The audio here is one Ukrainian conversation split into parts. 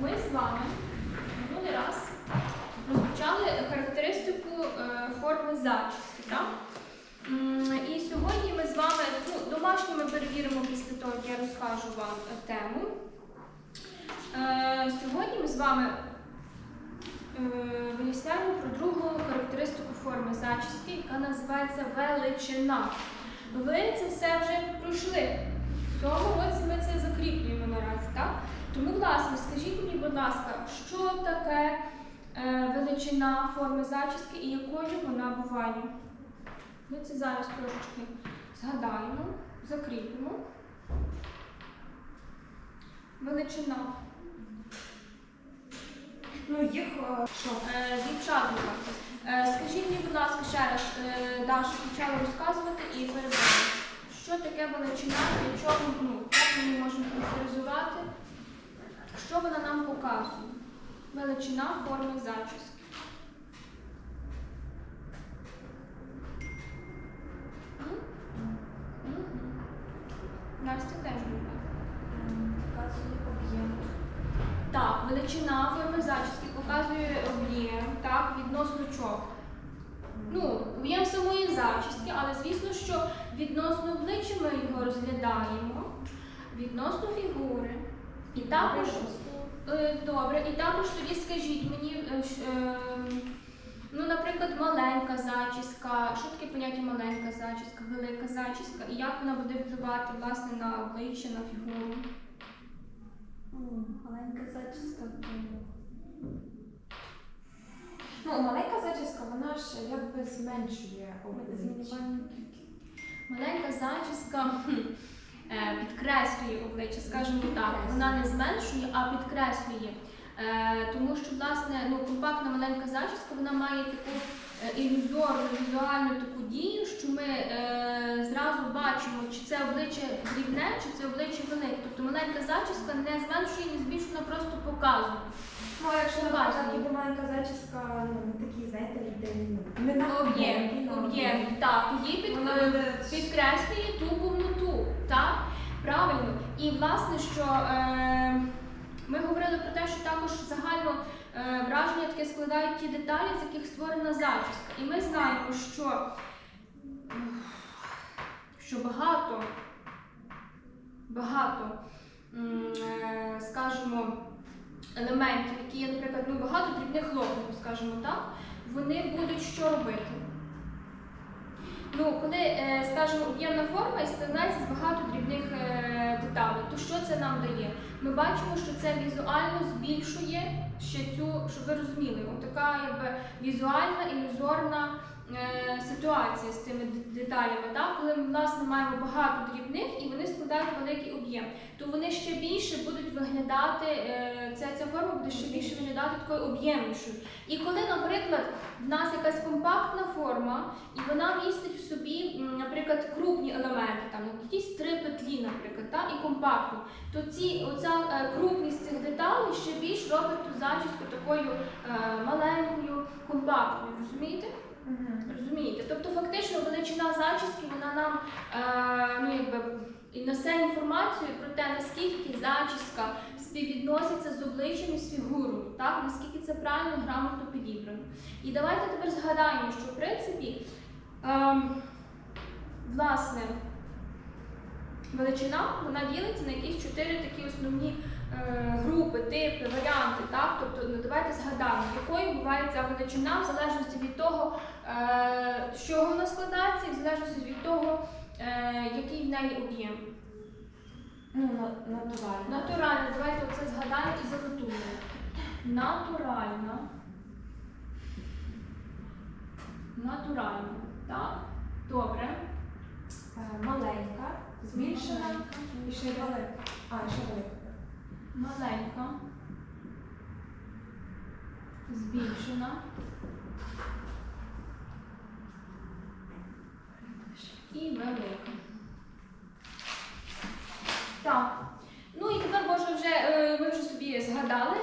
ми з вами минулий раз розпочали характеристику е, форми зачіски. Так? І сьогодні ми з вами ну, домашньо ми перевіримо після того, як я розкажу вам тему. Е, Сьогодні ми з вами е, виясняємо про другу характеристику форми зачіски, яка називається величина. Ви це все вже пройшли. В цьому році ми це закріплюємо наразі, так? Тому, власне, скажіть мені, будь ласка, що таке е, величина форми зачіски і якою вона буває? Ми це зараз трошечки згадаємо, закріпимо. Величина. Ну, їх е, що? Е, Дівчатка, е, скажіть мені, будь ласка, ще раз, е, Даша почала розказувати і перебуває. Що таке величина, для чого, ну, ми її можемо характеризувати, що вона нам показує? Величина форми зачіски. Настя теж буде. Показує об'єм. Так, величина форми зачіски показує об'єм, так, відносно чого. Ну, об'єм самої зачіски, але звісно, що відносно обличчя ми його розглядаємо, відносно фігури. І також, е, добре, і також тоді скажіть мені, е, е, ну, наприклад, маленька зачіска, що таке поняття маленька зачіска, велика зачіска, і як вона буде впливати власне на обличчя, на фігуру. Маленька зачіска. Ну, маленька зачіска, вона ж якби зменшує обличчя. Маленька зачіска підкреслює обличчя, скажімо так. Вона не зменшує, а підкреслює. Е, Тому що, власне, ну, компактна маленька зачіска вона має таку е, ілюзорну, візуальну таку дію, що ми е, зразу бачимо, чи це обличчя дрібне, чи це обличчя велике. Тобто маленька зачіска не зменшує, не збільшує, вона просто показує. Ну, а якщо наприклад, буде маленька зачіска, ну, такі, знаєте, ну, не на Об'єм, об'єм, так, тоді під, підкреслює ту повноту, так? Правильно. І власне, що е, ми говорили про те, що також загально е, враження таке складають ті деталі, з яких створена зачіска. І ми знаємо, що, що багато, багато, е, скажімо, елементів, які є, наприклад, ну, багато дрібних лопнів, скажімо так, вони будуть що робити? Ну, коли, е, скажімо, об'ємна форма і складається з багато дрібних е, деталей, то що це нам дає? Ми бачимо, що це візуально збільшує ще цю, щоб ви розуміли, така якби візуальна ілюзорна е, ситуація з тими деталями, так? коли ми власне маємо багато дрібних і вони складають великий об'єм, то вони ще більше будуть виглядати, е, ця, ця форма буде ще більше виглядати такою об'ємнішою. І коли, наприклад, в нас якась компактна форма, і вона містить в собі, наприклад, крупні елементи, там якісь три петлі, наприклад, та, і компактні, то ці, оця е, крупність цих деталей ще більш робить ту зачіску такою маленькою, компактною. Розумієте? Розумієте? Тобто, фактично, величина зачіски вона нам е, ну, якби, несе інформацію про те, наскільки зачіска співвідноситься з обличчям і з фігурою, так? наскільки це правильно грамотно підібрано. І давайте тепер згадаємо, що в принципі, ем, власне, величина вона ділиться на якісь чотири такі основні е, групи, типи, варіанти. Так? Тобто, ну, давайте згадаємо, якою буває ця величина в залежності від того, е, з чого вона складається, і в залежності від того, е, який в неї об'єм. Ну, на- натурально. Давайте оце згадаємо і занотуємо. Натуральна. Натуральна. Так? Добре. Е, Маленька, збільшена і ще велика. А, ще велика. Маленька. Збільшена. І велика. Так. Ну і тепер може вже е, ви вже собі згадали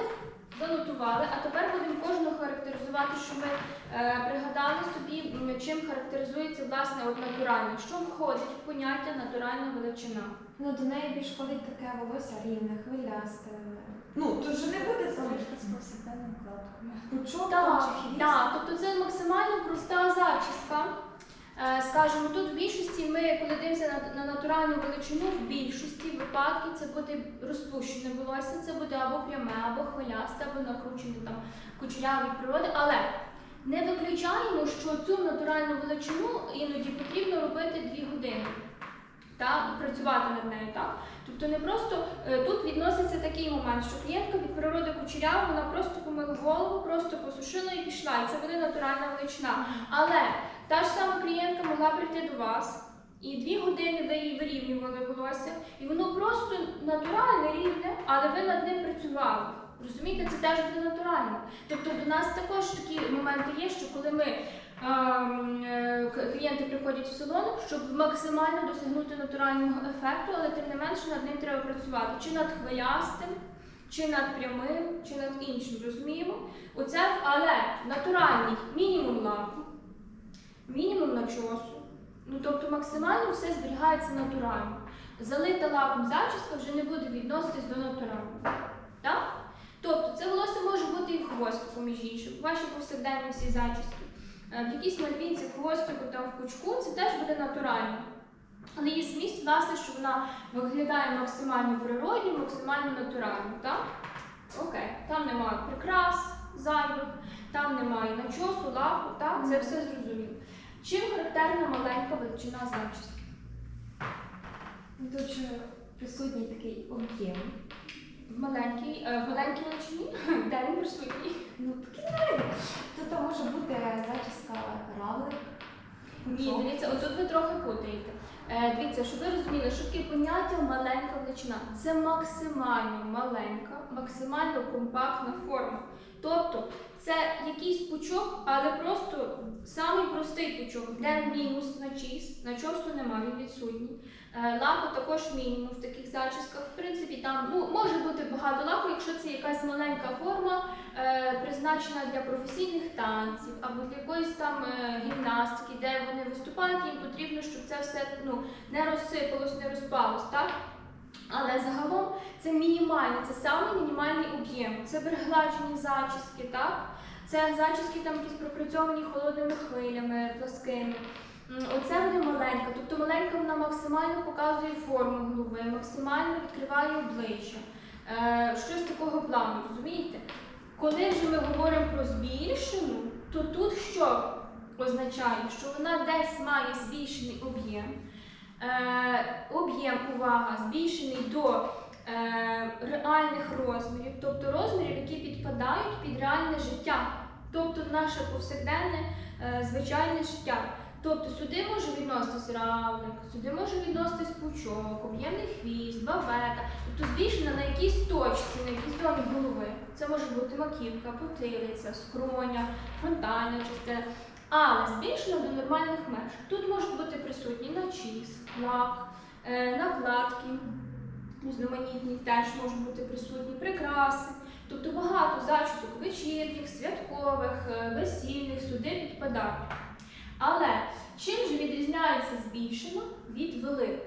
занотували, а тепер будемо кожного характеризувати, що ми е, пригадали собі, м, чим характеризується власне от натуральне. Що входить в поняття натуральна величина? Ну, до неї більш ходить таке волосся рівне, хвилясте. Ну, то вже не буде залишка з повсякденним кладкою. Пучок Так, чи хвіст. так, тобто це максимально проста зачіска. Е, Скажімо, тут в більшості ми, коли дивимося на, на натуральну величину, в більшості випадків це буде розпущене волосся, це буде або пряме, або хвилясте, або накручене там кучеряві природи. Але не виключаємо, що цю натуральну величину іноді потрібно робити дві години. Та, працювати над нею, так? Тобто не просто е, тут відноситься такий момент, що клієнтка від природи кучерява, вона просто помила голову, просто посушила і пішла, і це буде натуральна величина. Але та ж сама клієнтка могла прийти до вас, і дві години ви її вирівнювали волосся, і воно просто натуральне рівне, але ви над ним працювали. Розумієте, це теж буде натурально. Тобто до нас також такі моменти є, що коли ми ем, е, клієнти приходять в салон, щоб максимально досягнути натурального ефекту, але тим не менше над ним треба працювати чи над хвилястим, чи над прямим, чи над іншим. Розуміємо? Оце, але натуральний мінімум лаку, мінімум начосу. Ну тобто максимально все зберігається натурально. Залита лаком зачіска вже не буде відноситись до натурального. Так? Тобто це волосся може бути і в хвостику, між іншим, ваші повсякденні всі зачіски. Е, В якійсь мальвінці в хвостику там в пучку це теж буде натурально. Але є зміст, власне, що вона виглядає максимально природньо, максимально натурально. Так? Окей, там немає прикрас зайвих, там немає начосу, лаку, так? Це все зрозуміло. Чим характерна маленька величина зачіски? Тут присутній такий об'єм. В маленькій, е, в маленькій величині? Де він присутній? Ну, не Тут там може бути зачіска равлик. Ні, пучок. дивіться, отут ви трохи путаєте. Е, дивіться, щоб ви розуміли, що таке поняття маленька величина. Це максимально маленька, максимально компактна форма. Тобто це якийсь пучок, але просто самий простий пучок, де мінус на чіс, на чосу немає, він відсутній. Е, Лаку також мінімум в таких зачісках. В принципі, там ну, може бути багато лаку, якщо це якась маленька форма, е, призначена для професійних танців або для якоїсь там е, гімнастики, де вони виступають, їм потрібно, щоб це все ну, не розсипалось, не розпалось, так? Але загалом це мінімальний, це саме мінімальний об'єм. Це перегладжені зачіски, так? Це зачіски там якісь пропрацьовані холодними хвилями, пласкими. Оце буде маленька. Тобто маленька вона максимально показує форму голови, максимально відкриває обличчя. Е, щось такого плану, розумієте? Коли ж ми говоримо про збільшену, то тут що означає, що вона десь має збільшений об'єм. Е, об'єм, увага, збільшений до е, реальних розмірів, тобто розмірів, які підпадають під реальне життя, тобто наше повсякденне звичайне життя. Тобто сюди може відноситись равлик, сюди може відноситись пучок, об'ємний хвіст, бавека, тобто збільшена на якійсь точці, на якійсь зоні голови. Це може бути маківка, потилиця, скроня, фронтальна частина. Але збільшено до нормальних меж. Тут можуть бути присутні начіс, лак, е, накладки, різноманітні теж можуть бути присутні, прикраси. Тобто багато зачісок вечірніх, святкових, е, весільних сюди підпадають. Але чим же відрізняється збільшено від великої?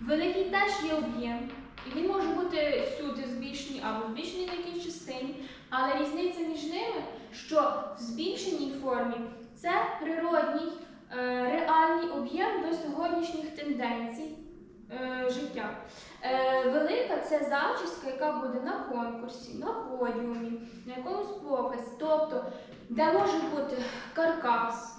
Великий теж є об'єм, і він може бути всюди збільшений або збільшений на якійсь частині, але різниця між ними, що в збільшеній формі це природній, е, реальний об'єм до сьогоднішніх тенденцій е, життя. Е, велика це зачіска, яка буде на конкурсі, на подіумі, на якомусь показі, тобто де може бути каркас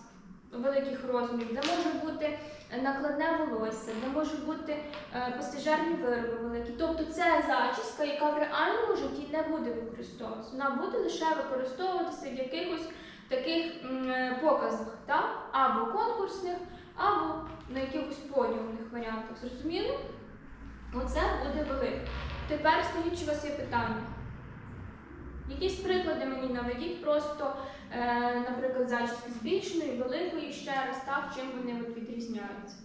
великих розмірів, де може бути накладне волосся, де може бути е, пастижерні вироби великі. Тобто це зачіска, яка в реальному житті не буде використовуватися. Вона буде лише використовуватися в якихось таких е, показах, так? або конкурсних, або на якихось подіумних варіантах. Зрозуміли? Оце буде велике. Тепер скажіть, чи у вас є питання? Якісь приклади мені наведіть просто, е, наприклад, зачіски збільшеної, великої, ще раз так, чим вони от відрізняються.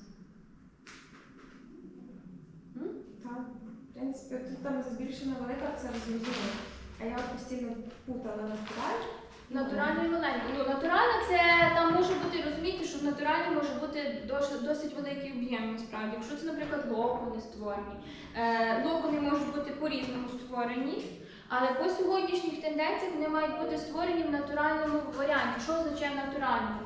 М? Так. В принципі, тут там збільшена велика, це зрозуміло. А я постійно путала натуральну. Натурально і маленько. Ну, натуральна це там може бути, розумієте, що в натуральній може бути досить, досить великий об'єм насправді. Якщо це, наприклад, локони створені. Е, локони можуть бути по-різному створені, але по сьогоднішніх тенденціях вони мають бути створені в натуральному варіанті. Що означає натуральному?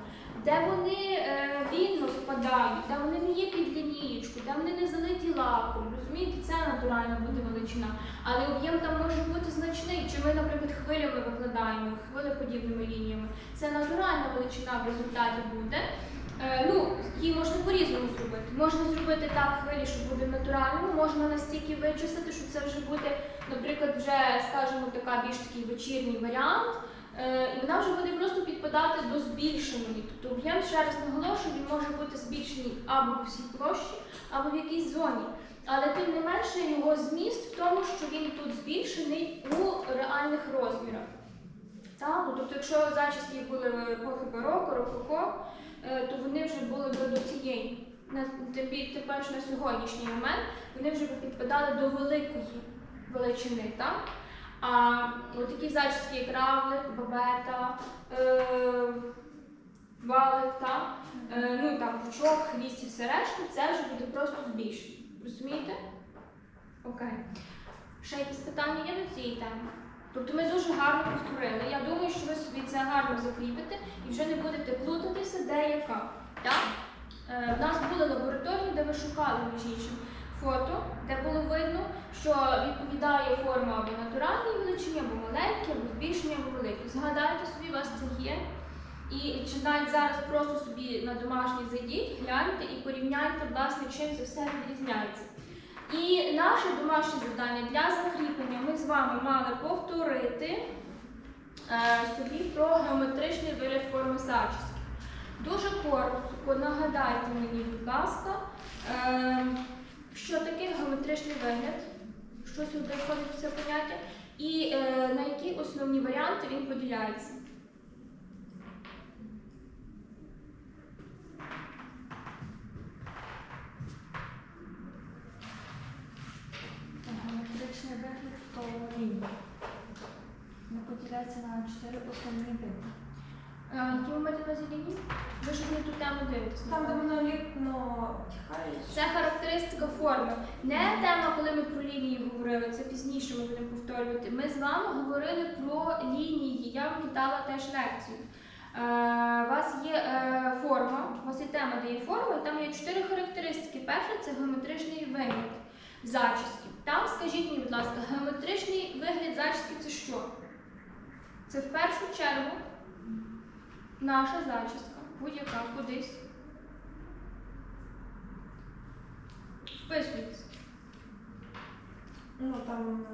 Де вони е, вільно спадають, де вони не є під лінієчку, де вони не залиті лаком. Розумієте, це натуральна буде величина. Але об'єм там може бути значний. Чи ми, наприклад, хвилями викладаємо, хвилеподібними лініями. Це натуральна величина в результаті буде. Е, ну, її можна по-різному зробити. Можна зробити так хвилі, що буде в натуральному, можна настільки вичистити, що це вже буде, наприклад, вже, скажімо, така більш такий вечірній варіант. Е, і вона вже буде просто підпадати до збільшеної. Тобто об'єм, ще раз наголошую, він може бути збільшений або по всій площі, або в якійсь зоні. Але тим не менше його зміст в тому, що він тут збільшений у реальних розмірах. Так? Ну, тобто, якщо зачіски були в епохи бароко, рококо, то вони вже були б до цієї. На тепер на сьогоднішній момент вони вже б підпадали до великої величини. Так? А такі зачіски, як равлик, бабета, е, валик, так? Е, ну там пучок, хвіст і все решта, це вже буде просто збільшення. Розумієте? Окей. Ще якісь питання є до цієї теми? Тобто ми дуже гарно повторили. Я думаю, що ви собі це гарно закріпите і вже не будете плутатися, де яка. Так? Е, в нас були лабораторії, де ви шукали між іншим фото, де було видно, що відповідає форма або натуральній величині, або маленькій, або збільшеній, або великій. Згадайте собі, у вас це є. І чи навіть зараз просто собі на домашній зайдіть, гляньте і порівняйте, власне, чим це все відрізняється. І наше домашнє завдання для закріплення ми з вами мали повторити е, собі про геометричний вигляд форми зачіски. Дуже коротко нагадайте мені, будь ласка, е, що таке геометричний вигляд, що сюди входить в це поняття, і е, на які основні варіанти він поділяється. Геометричний вигляд то лінії. Вони поділяються на чотири основні. Е, Які ви маєте на увазі лінії? Ви ж не ту тему дивитесь. Там, де напевно. монолітно тікає. Це характеристика форми. Не тема, коли ми про лінії говорили, це пізніше ми будемо повторювати. Ми з вами говорили про лінії. Я вам кидала теж лекцію. Е, у вас є е, форма, у вас є тема, де є форма, і там є чотири характеристики. Перша це геометричний вигляд зачіски. Скажіть мені, будь ласка, геометричний вигляд зачіски це що? Це в першу чергу наша зачіска, будь-яка кудись. Вписується. Ну там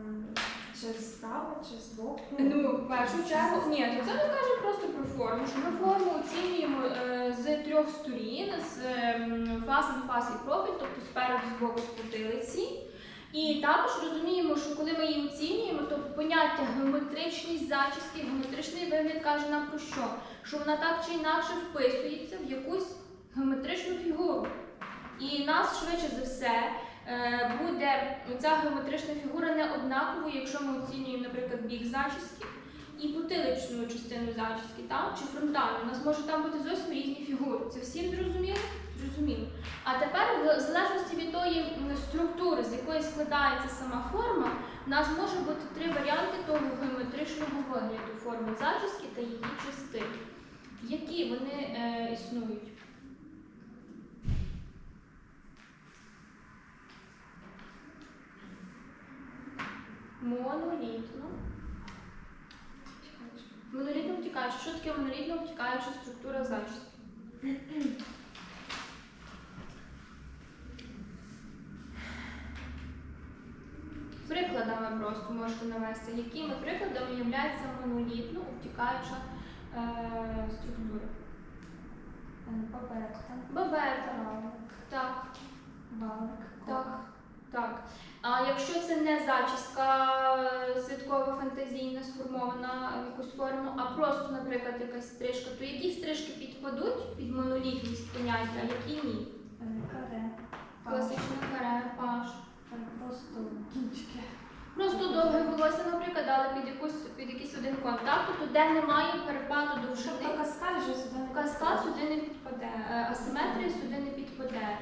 чи справа, чи збоку. Ну, в першу чергу, ні, то це ми кажемо просто про форму. Що ми форму оцінюємо е, з трьох сторін, з ем, фаси на і профіль, тобто спереду, з боку, з потилиці. І також розуміємо, що коли ми її оцінюємо, то поняття геометричність зачіски, геометричний вигляд каже нам про що? Що вона так чи інакше вписується в якусь геометричну фігуру. І нас швидше за все е, буде ця геометрична фігура не однаковою, якщо ми оцінюємо, наприклад, бік зачіски і потиличну частину зачіски, так? чи фронтальну. У нас може там бути зовсім різні фігури. Це всім зрозуміло? Зрозуміло. А тепер, в залежності від тої структури, з якої складається сама форма, у нас може бути три варіанти того геометричного вигляду форми зачіски та її частин. Які вони е, існують? Монолітно. Монолітно втікаюча. Що таке монолітно втікаюча структура зачіски? Прикладами просто можете навести, якими прикладами є монолітно обтікаюча е, структура. Бабетка, Бабета. Так, валик, так, так. А якщо це не зачіска е, святкова, фантазійна, сформована в якусь форму, а просто, наприклад, якась стрижка, то які стрижки підпадуть під монолітність поняття, а які ні? е, каре, Класична каре, паш. е, просто кінчики. Просто довге волосся, наприклад, але під якусь під якийсь один контакт, тобто де немає перепаду довжини. Тобто каскад вже сюди не Каскад сюди не підпаде, асиметрія сюди не підпаде,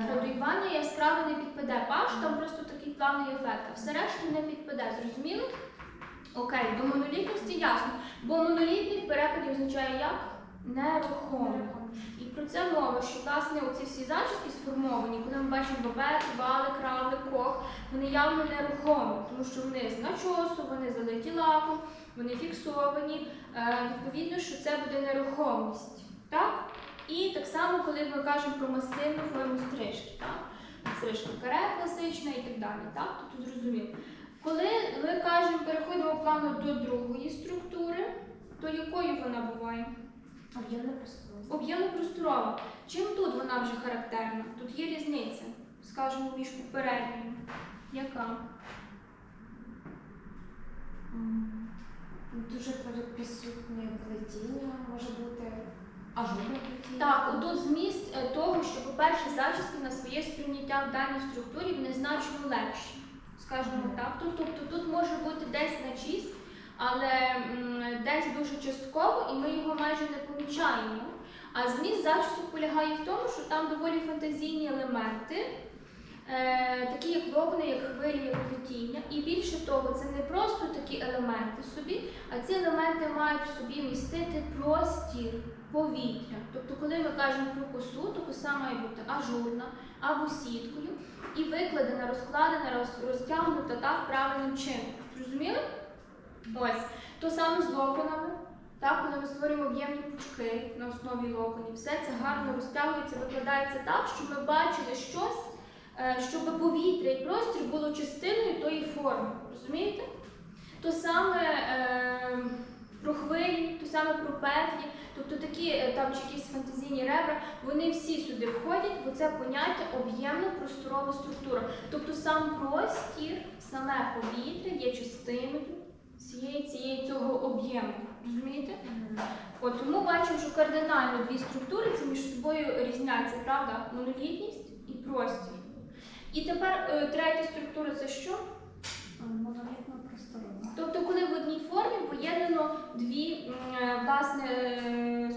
градуювання яскраве не підпаде. Паш там просто такий плавний ефект, а все решта не підпаде. Зрозуміли? Окей, до монолітності ясно. Бо монолітний в означає як? Нерухомий. І про це мова, що власне оці всі зачіски сформовані, коли ми бачимо бабет, бали, крави, кох, вони явно нерухомі, тому що вони з начосу, вони залиті лаком, вони фіксовані. Е, відповідно, що це буде нерухомість. Так? І так само, коли ми кажемо про масивну форму стрижки, так? Стрижка каре класична і так далі. Так? Тобто зрозуміло. Коли ми кажемо, переходимо плавно до другої структури, то якою вона буває? Об'ємне простору. Об'ємно-просторова. Чим тут вона вже характерна? Тут є різниця, скажімо, між попередньою. Яка? Дуже присутнє плетіння, може бути плетіння. Так, отут зміст того, що, по-перше, зачіски на своє сприйняття в даній структурі вони значно легші, скажімо так. Тобто тут може бути десь на чість, але десь дуже частково, і ми його майже не помічаємо. А зміст зачісок полягає в тому, що там доволі фантазійні елементи, е, такі як локони, як хвилі, як плетіння. І більше того, це не просто такі елементи собі, а ці елементи мають в собі містити простір, повітря. Тобто, коли ми кажемо про косу, то коса має бути ажурна або сіткою і викладена, розкладена, розтягнута так правильним чином. Зрозуміли? Ось. То саме з локонами. Так, коли ми створюємо об'ємні пучки на основі локонів, все це гарно розтягується, викладається так, щоб ми бачили щось, е, щоб повітря і простір було частиною тої форми. Розумієте? То саме е, про хвилі, саме про петлі, тобто такі е, там чи якісь фантазійні ребра, вони всі сюди входять, бо це поняття об'ємна просторова структура. Тобто сам простір, саме повітря є частиною цієї, цієї цього об'єму. Розумієте? Мгм. От тому бачимо, що кардинально дві структури це між собою різняться, правда? Монолітність і простір. І тепер е, третя структура це що? Монолітно просторова. Тобто, коли в одній формі поєднано дві е, власне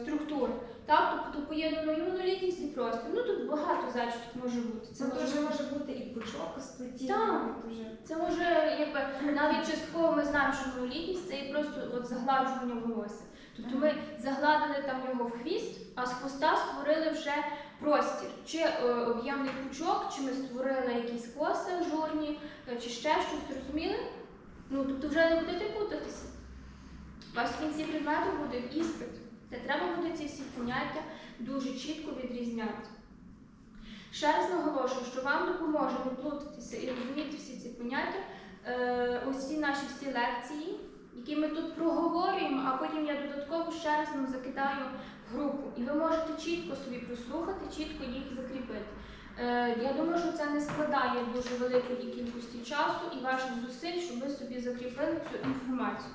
структури. Так? Тобто поєднано і монолітність, і простір. Ну тут багато зачісок може бути. Це може дуже може бути і пучок. Так. Дуже Це може, якби навіть частково ми знаємо, що монолітність це і просто от загладжування волосся. Тобто ми загладили там його в хвіст, а з хвоста створили вже простір, чи е, об'ємний пучок, чи ми створили якісь коси ажурні, е, чи ще щось, зрозуміли? Ну тобто вже не будете путатися. У вас в кінці предмету буде іспит, де треба буде ці всі поняття дуже чітко відрізняти. Ще раз наголошую, що вам допоможе не плутатися і розуміти всі ці поняття, е, усі наші всі лекції, які ми тут проговорюємо, а потім я додатково ще раз вам закидаю групу. І ви можете чітко собі прослухати, чітко їх закріпити. Е, я думаю, що це не складає дуже великої кількості часу і ваших зусиль, щоб ви собі закріпили цю інформацію.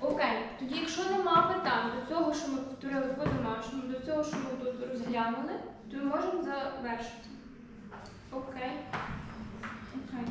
Окей, тоді, якщо нема питань до цього, що ми повторили по домашньому, до цього, що ми тут розглянули, то ми можемо завершити. Окей. Окей.